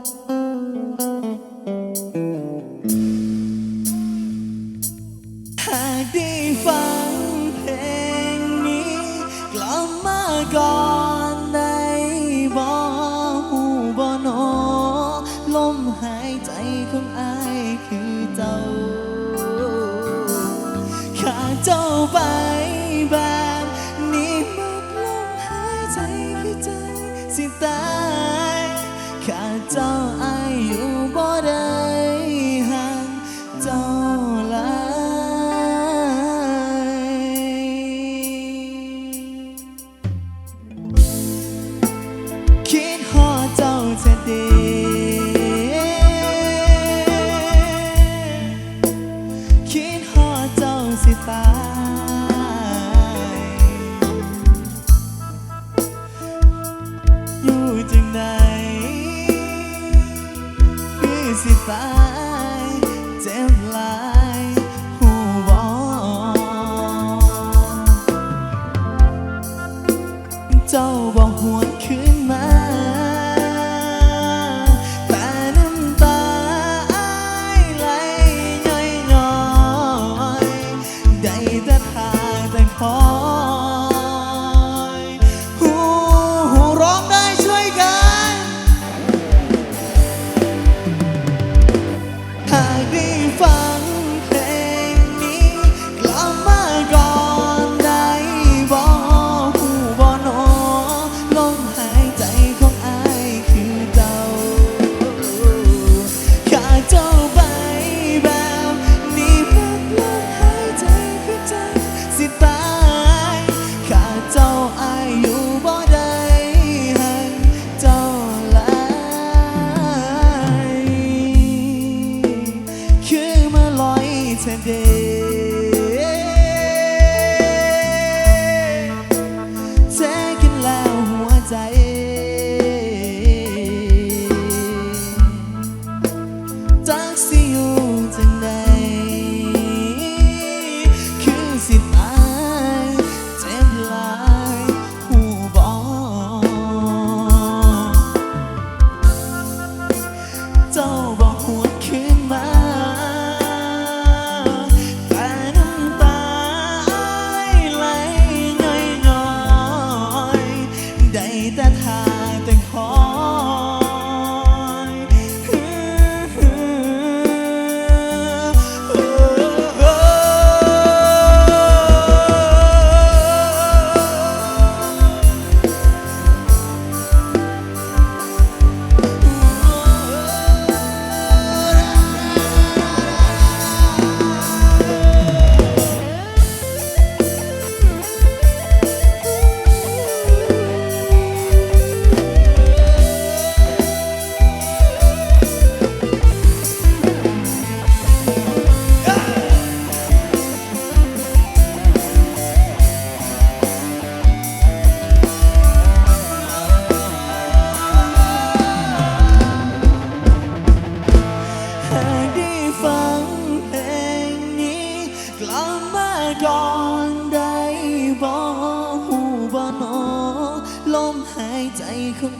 หากได้ฟังเพลงนี้ กลับมาก่อนได้บ่หูบ่หนอลมหายใจของอคือเจ้าขาดเจ้าไป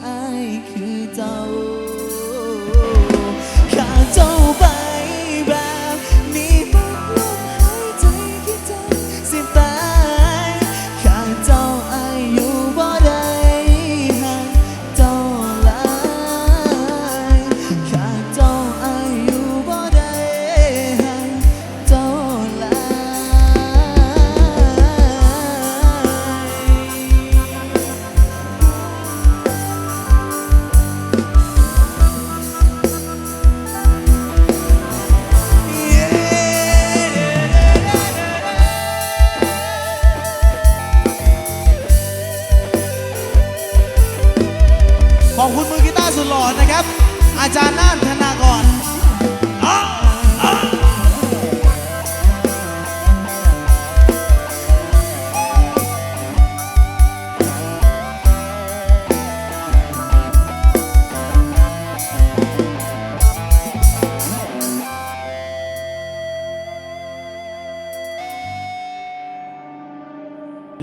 愛去到。 ของคุณมือกีตาร์สุดหล่อนะครับ อาจารย์น่านธนากร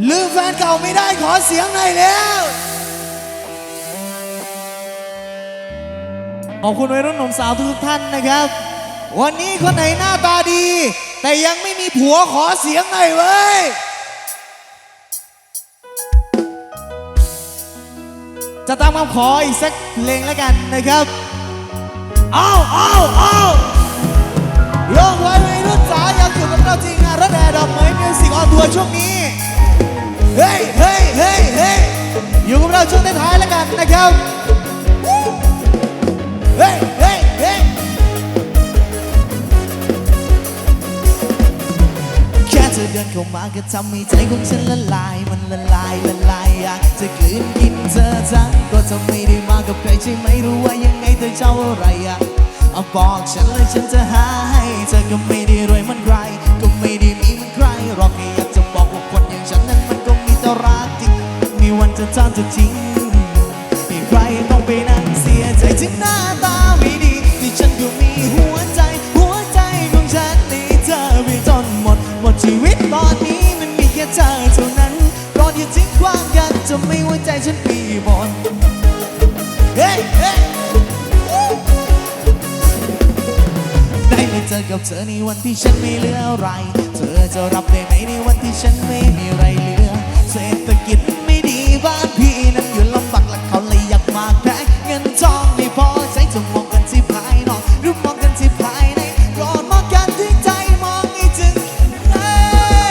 ลืมแฟนเก่าไม่ได้ขอเสียงหน่อยแล้ว ขอบคุณวัยรุ่นหนุ่มสาวทุกท่านนะครับ วันนี้คนไหนหน้าตาดี แต่ยังไม่มีผัวขอเสียงหน่อยเว้ย จะตามคำขออีกสักเพลงแล้วกันนะครับ เอาเอาเอาโยกไว้วัยรุ่นสาวยังอยู่กับเราจริงงานรถแห่ดอกไม้มิวสิกออนทัวร์ช่วงนี้ เฮ้ยเฮ้ยเฮ้ยเฮ้ยอยู่กับเราช่วงท้ายๆแล้วกันนะครับ แค่เธอเดินเข้ามาก็ทำให้ใจของฉันละลาย มันละลายละลายอยากจะกลืนกินเธอทั้งก็เธอไม่ได้มากับใครใช่ไหมรู้ว่ายังไงเธอเจ้าอะไรอะเอาบอกฉันเลยฉันจะหาให้เธอก็ไม่ได้รวยมันใคร ก็ไม่ได้มีมันใครหรอกแค่อยากจะบอกว่าคนอย่างฉันนั้นมันก็มีแต่รักจริงมีวันจะทำจะทิ้ง กับเธอในวันที่ฉันไม่เหลืออะไร เธอจะรับได้ไหมในวันที่ฉันไม่มีอะไรเหลือ เศรษฐกิจไม่ดีบ้านพี่นั้นอยู่ลำบากและเขาเลยอยากมาแพ้เงินทองไม่พอใช้จะมองกันที่ภายนอกหรือมองกันที่ภายในโปรดมองกันที่ใจมองให้ถึงเอ้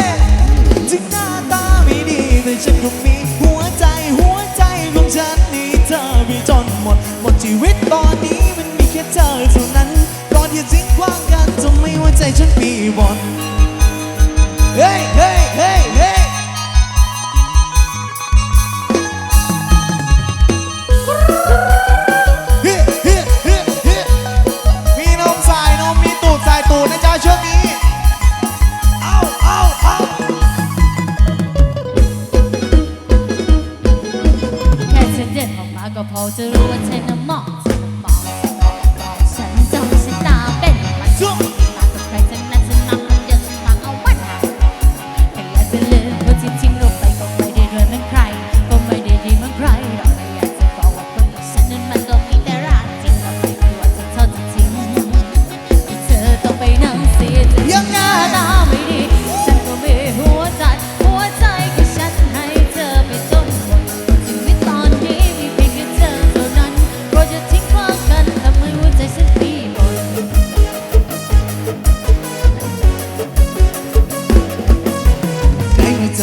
ยถึงหน้าตาไม่ดีแต่ฉันก็มีหัวใจหัวใจของฉันนี่เธอไปจนหมดหมดชีวิต น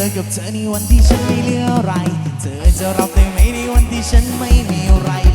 อกับเธอในวันที่ฉันไม่เหลืออะไร เธอจะรับได้ไหมในวันที่ฉันไม่มีอะไร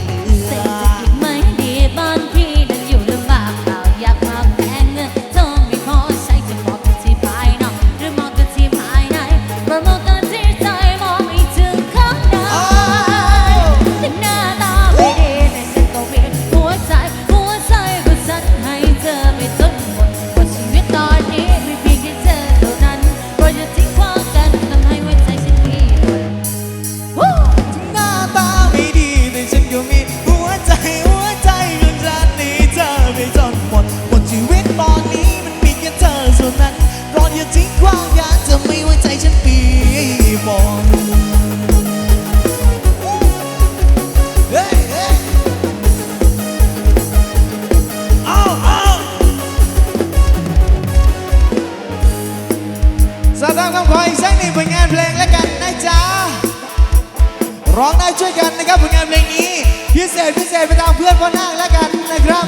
ร้องได้ช่วยกันนะครับผลงานเพลงนี้ พิเศษพิเศษไปตามเพื่อนพ่อนาคแล้วกันนะครับ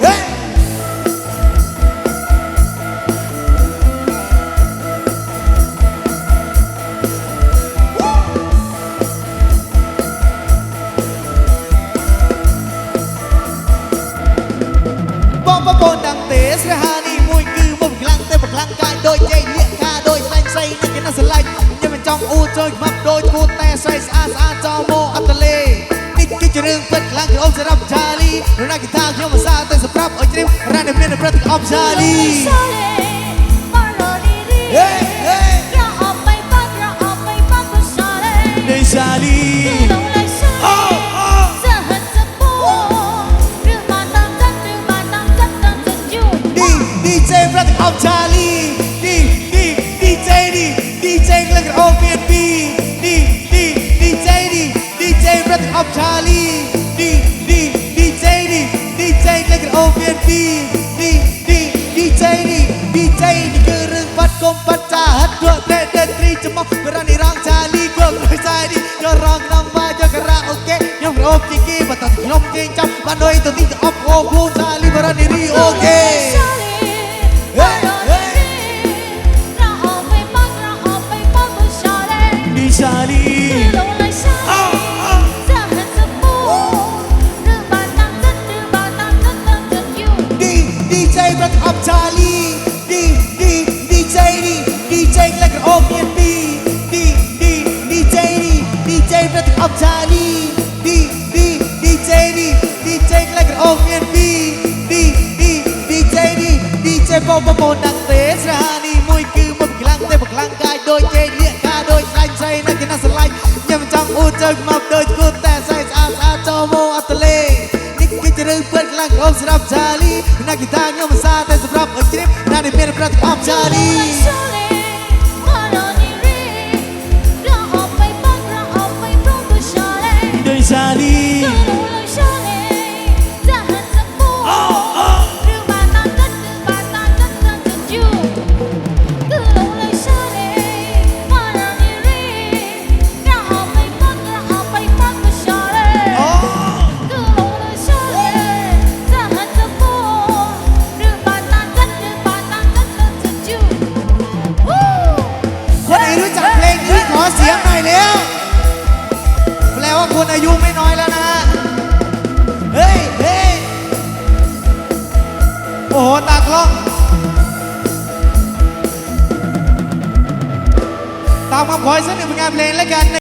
เฮ้ยบอมบะโบนดังเตสระหานีมวยคือบ่มคลังเต้นบักคลังกายโดยเจเลียคาโดยแสงใส่นักกินนักสไลด์ยังเป็นจองอูโจยมัก រឿងពិតខ្លាំងគឺអូនសម្រាប់ចាលីរណាគីថាខ្ញុំមិនសារទៅសម្រាប់ឲ្យជ្រាបរ៉ាដែលមានប្រតិកម្មចាលី กี้บัตรยอมเก่ง ប្រពន្ធដាក់ទេស្រានេះមួយគឺមុខខ្លាំងទេមកខ្លាំងកាយដូចជេលៀកការដូចស្រាញ់ស្រីណាស់គេណាស់ស្រឡាញ់ខ្ញុំចង់អ៊ូចើមកដូចគូតែស្អាតស្អាតស្អាតចូលមកអត់ទលេនេះគេជ្រើពិតខ្លាំងក្រុមស្រាប់ចាលីណាស់គេថាខ្ញុំមិនសាតែសម្រាប់អជ្រាបណាស់នេះមានប្រតិបត្តិចាលី คุณอายุไม่น้อยแล้วนะฮะ เฮ้ยเฮ้ยโอ้โห ตากล้อง ตามคำขอให้สักหนึ่งผลงานเพลงแล้วกัน